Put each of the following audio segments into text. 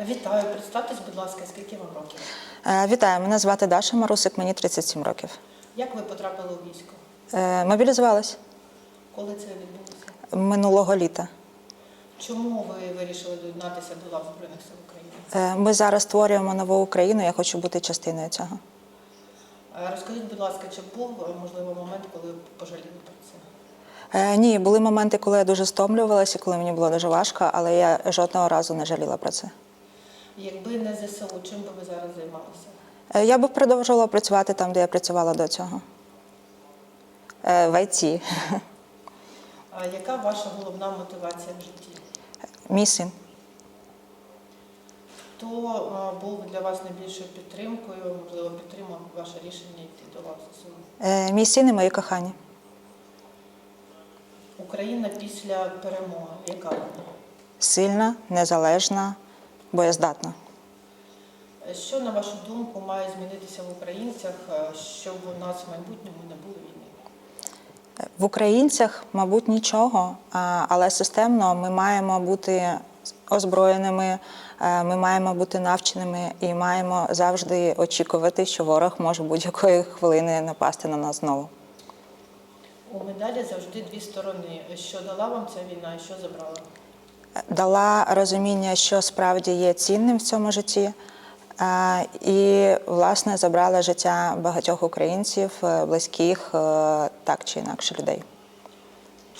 Вітаю, представтесь, будь ласка, скільки вам років? Е, Вітаю, мене звати Даша Марусик, мені 37 років. Як ви потрапили у військо? Е, Мобілізувалась Коли це відбулося? минулого літа. Чому ви вирішили доєднатися до лав Збройних сил України? Е, Ми зараз створюємо нову Україну. Я хочу бути частиною цього. Розкажіть, будь ласка, чи був можливо момент, коли ви пожаліли про це? Е, Ні, були моменти, коли я дуже стомлювалася, коли мені було дуже важко, але я жодного разу не жаліла про це. Якби не ЗСУ, чим би ви зараз займалися? Е, Я би продовжувала працювати там, де я працювала до цього. Е, В ІТ. А яка ваша головна мотивація в житті? Мій син. Хто е, був для вас найбільшою підтримкою, можливо, підтримав ваше рішення йти до лав ЗСУ? Мій син і мої кохані. Україна після перемоги, яка вона? Сильна, незалежна, боєздатна. Е, Що, на вашу думку, має змінитися в українцях, е, щоб у нас в майбутньому не було війни? В українцях, мабуть, нічого, але системно ми маємо бути озброєними, е, ми маємо бути навченими і маємо завжди очікувати, що ворог може будь-якої хвилини напасти на нас знову. У медалі завжди дві сторони. Що дала вам ця війна і що забрала? Дала розуміння, що справді є цінним в цьому житті, е, і, власне, забрала життя багатьох українців, е, близьких, е, так чи інакше людей.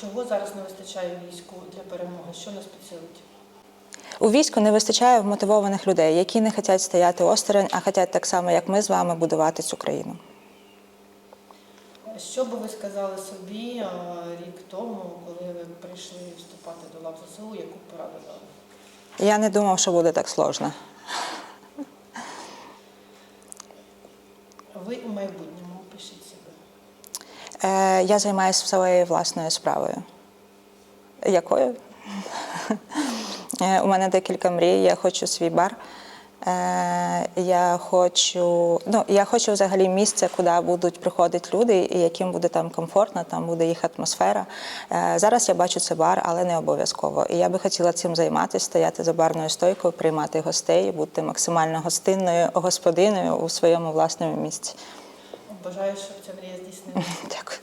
Чого зараз не вистачає війську для перемоги? Що нас підсилить? У війську не вистачає вмотивованих людей, які не хочуть стояти осторонь, а хочуть так само, як ми з вами, будувати цю країну. Що би ви сказали собі рік тому, коли ви прийшли вступати до лав ЗСУ, яку пораду дали? Я не думав, що буде так сложно. Ви у майбутньому пишіть себе. Е, я займаюся своєю власною справою. Якою? Е, У мене декілька мрій. Я хочу свій бар. Е, Я хочу, ну, я хочу взагалі місце, куди будуть приходити люди, і яким буде там комфортно, там буде їх атмосфера. Е, Зараз я бачу це бар, але не обов'язково. І я би хотіла цим займатися, стояти за барною стойкою, приймати гостей, бути максимально гостинною господиною у своєму власному місці. Бажаю, щоб ця мрія здійснилася. Дякую.